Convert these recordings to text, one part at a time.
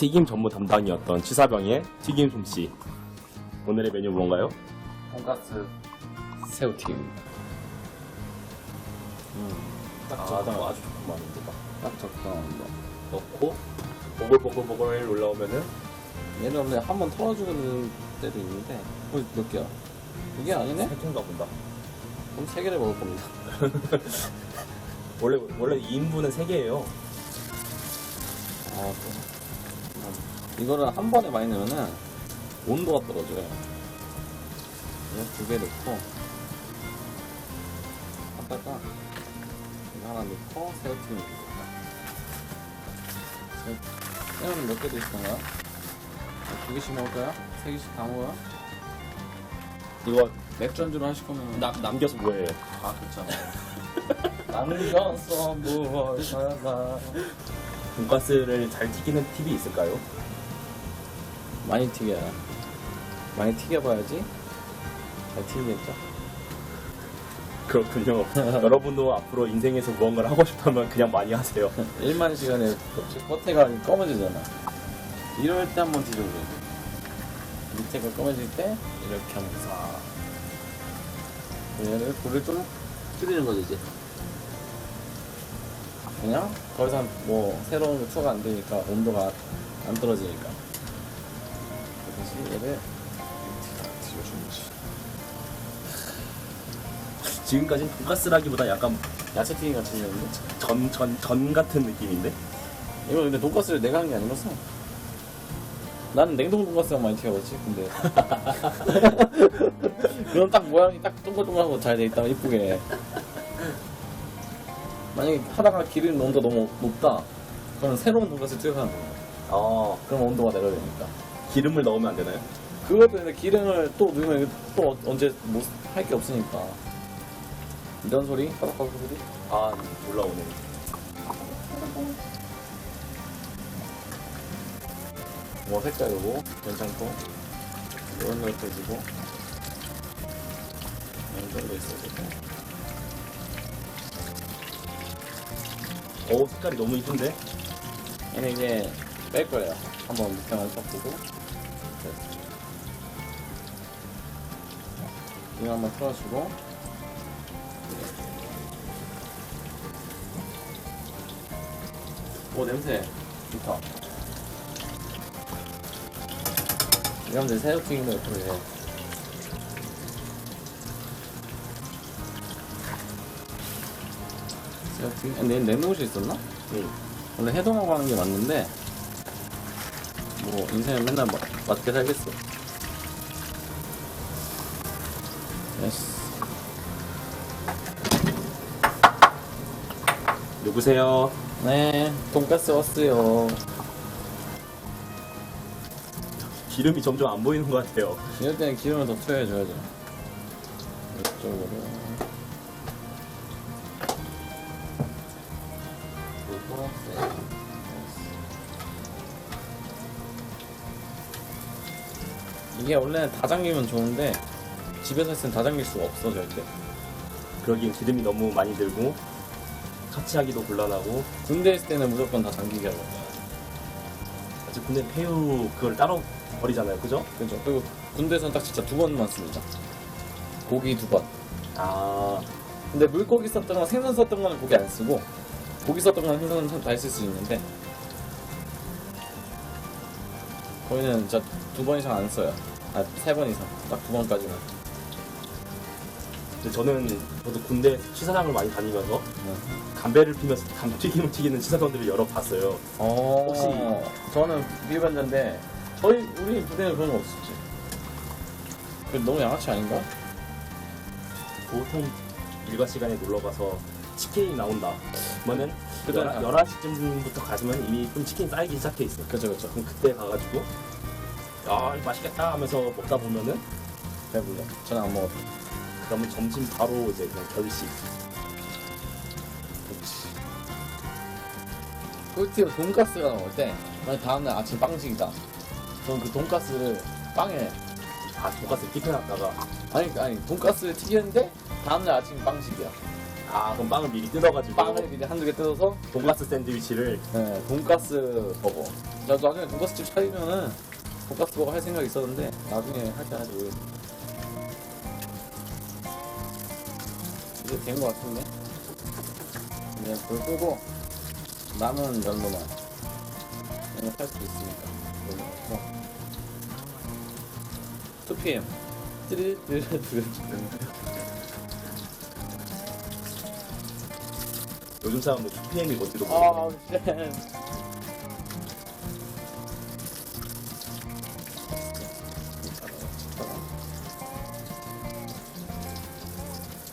튀김 전문 담당이었던 치사병의 튀김 솜씨. 오늘의 메뉴 뭔가요? 돈가스 새우튀김입니다. 딱 적당 아주 좋구만 인도가. 딱 적당한 거. 넣고 보글보글보글 올라오면은 얘는 원래 한번 털어주는 때도 있는데 어, 몇 개야? 두개 아니네? 세통가 본다. 그럼 세 개를 먹을 겁니다. 원래 원래 2인분은 3개예요. 아, 또. 이거를 한 번에 많이 넣으면은 온도가 떨어져요. 이거 두개 넣고 하다가 이거 하나 넣고 새우튀김 넣습니다. 새우는 몇개 드시던가요? 두 개씩 먹을까요? 세 개씩 다 먹어요? 이거 맥주 안주로 하실 거면 나, 남겨서 뭐해요? 아 그쵸 남겨서 뭘 하나 돈가스를 잘 튀기는 팁이 있을까요? 많이 튀겨야 많이 튀겨봐야지. 잘 튀기겠죠? 그렇군요. 여러분도 앞으로 인생에서 무언가를 하고 싶다면 그냥 많이 하세요. 1만 시간에 겉에가 검어지잖아. 이럴 때 한번 뒤져보세요. 밑에가 검어질 때 이렇게 하면서 얘를 불을 좀 줄이는 거죠 이제. 그냥 더 이상 뭐 새로운 거 추가 안 되니까 온도가 안 떨어지니까 다시 얘를 거지 지금까지는 돈가스라기보다 약간 야채 튀김 같이 생겼는데 전, 전, 전 같은 느낌인데? 이거 근데 돈가스를 내가 한 게 아니라서 나는 냉동 돈가스만 많이 튀겨봤지 근데. 그럼 딱 모양이 딱 동글동글하고 잘 돼 있다면 이쁘게. 만약에 하다가 기름 온도가 너무 높다 그럼 새로운 돈가스 튀겨가는 거야. 아, 그럼 온도가 내려야 되니까 기름을 넣으면 안 되나요? 그것도 근데 기름을 또 넣으면 또 언제 뭐 할 게 없으니까 이런 소리? 바삭바삭 소리? 아, 올라오네. 뭐 색깔 요거 괜찮고 이런 걸 빼주고 이런 걸로 있어주고 오, 색깔이 너무 이쁜데? 얘는 이제 뺄 거예요 한번 밑에만 딱 보고 이거 한번 틀어주고 오 냄새 좋다 이러면 이제 새우 튀김도 옆으로 해 새우 튀김? 아, 내, 내놓을 수 있었나? 응. 원래 해동하고 하는 게 맞는데 뭐 인생은 맨날 마, 맞게 살겠어 예스 누구세요? 네 돈가스 왔어요 기름이 점점 안 보이는 것 같아요. 이럴 때는 기름을 더 투여해줘야죠 이쪽으로 그리고 네. 이게 원래는 다 잠기면 좋은데 집에서 땐다 잠길 수가 없어 절대. 그러기엔 기름이 너무 많이 들고 처치하기도 곤란하고. 군대 있을 때는 무조건 다 잠기게 하고. 아직 근데 폐유 그걸 따로 버리잖아요, 그죠? 그죠. 그리고 군대에서는 딱 진짜 두 번만 씁니다 고기 두 번. 아, 근데 물고기 썼던 건 생선 썼던 거는 고기 안 쓰고 고기 썼던 건 생선 다쓸수 있는데 거기는 진짜 두 번 이상 안 써요. 아 세 번 이상. 딱 두 번까지만 근데 저는 저도 군대 취사장을 많이 다니면서 네. 담배를 피면서 담튀김을 튀기는 취사장들을 여러 봤어요. 어 혹시- 저는 비흡연자인데 저희 우리 부대는 그런 거 없었지 그 너무 양아치 아닌가? 보통 일과 시간에 놀러 가서 치킨이 나온다. 그러면은 그죠. 11시쯤부터 가시면 이미 좀 치킨 쌓이기 시작해 있어요. 그죠 그죠 그럼 그때 가가지고 야 이거 맛있겠다 하면서 먹다 보면은 배불러 저는 안 먹었어 그러면 점심 바로 이제 그냥 결식. 꿀팁은 돈가스가 나올 때 만약 다음날 아침 빵식이다 저는 그 돈가스를 빵에 아 돈가스 튀겨놨다가 아니 아니 돈가스를 튀겼는데 다음날 아침 빵식이야 아 그럼 빵을 미리 뜯어가지고 빵을 미리 한두 개 뜯어서 돈가스 샌드위치를 네, 돈가스 버거. 나도 나중에 돈가스 집 차리면은 돈가스 버거 할 생각이 있었는데 나중에 할지 안 할지 모르겠네. 이제 된 것 같은데? 이제 불 끄고 남은 연도만 그냥 할수 있으니까. 이거 넣고. 2pm 띠리띠리띠리 요즘 사람들 2PM이 뭔지도 모르고 아우 쉣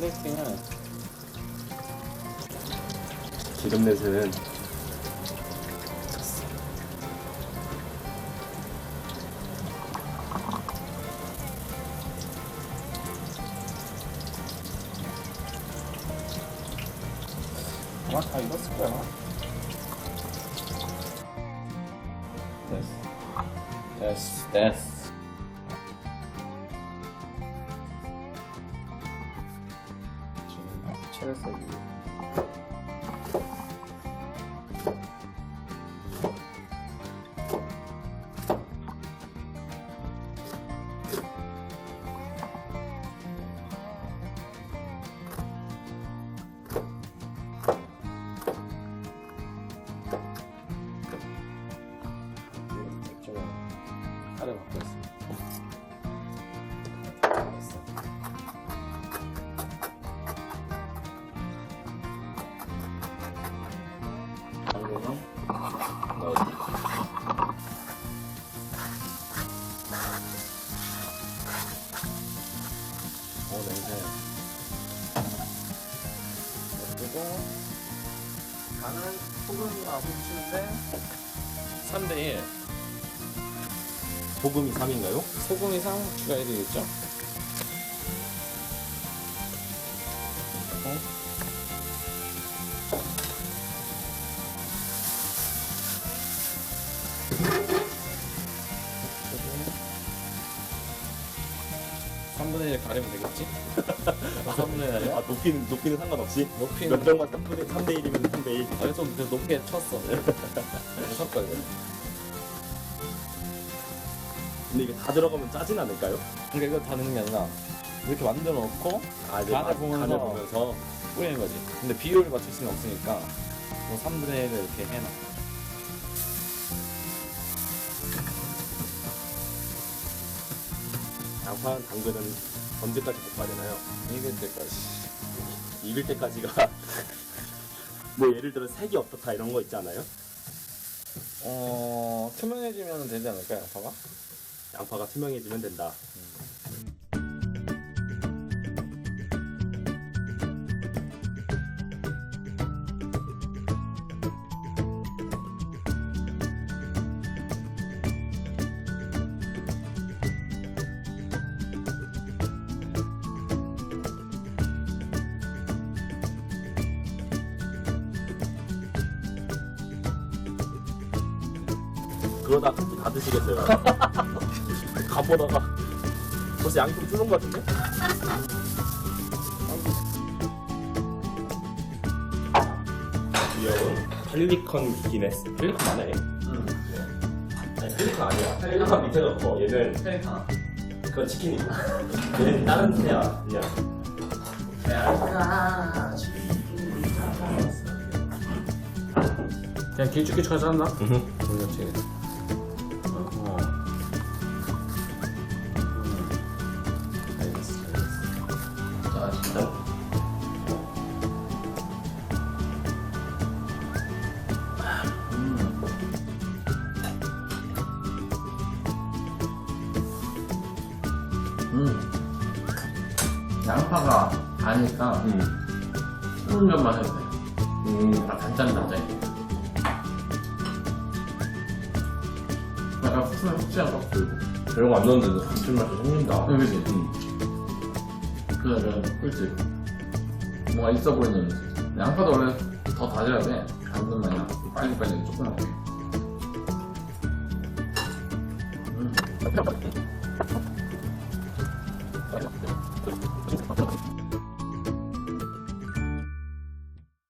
플레이팅은 기름 냄새는 아마 다 익었을 거야. 됐어. 됐어. 됐어. 지금 채를 써기. 오 냄새. 그리고 간은 소금이랑 후추인데 3대1 소금이 3인가요? 소금 이상 추가해야 되겠죠? 높이는 높이는 상관없이 높이는 몇 병만 3분의 3대 1이면 3대 1 아니 좀 높게 쳤어 무섭다 이거 근데 이게 다 들어가면 짜진 않을까요? 그러니까 이거 다 넣는 게 아니라 이렇게 만들어 놓고 아 이제 간을 맛- 보면서 간을 보면서 뿌리는 거지. 근데 비율을 맞출 수는 없으니까 뭐 3분의 1을 이렇게 해놔. 양파는 당근은 언제까지 볶아야 되나요? 익을 때까지. 익을 때까지가 뭐 예를 들어 색이 어떻다 이런 거 있지 않아요? 어, 투명해지면 되지 않을까요, 양파가? 양파가 투명해지면 된다. 그러다 다 드시겠어요. 간보다가 벌써 양이 좀 줄은 것 같은데? 귀여운 펠리컨 기네스. 펠리컨 맞나요? 응. 아니 펠리컨 아니야. 펠리컨 밑에가 커. 얘는 펠리컨. 그건 치킨이고. 얘는 다른 새야. 그냥. 그냥 길쭉길쭉하지 않나? 응. 어. 음. 알겠어, 알겠어. 자, 일단 음. 양파가 아니까 음. 면만 해도 돼. 음. 약간 단짠단짠. 약 간 후추는 후추향 딱 들고. 이런 거안 넣었는데도 감칠맛이 생긴다. 응, 그지? 음. 그래, 그래, 꿀팁. 뭔가 있어 보이는. 양파도 원래 더 다져야 돼. 당근 마냥 빨리 빨리 조그맣게. 음.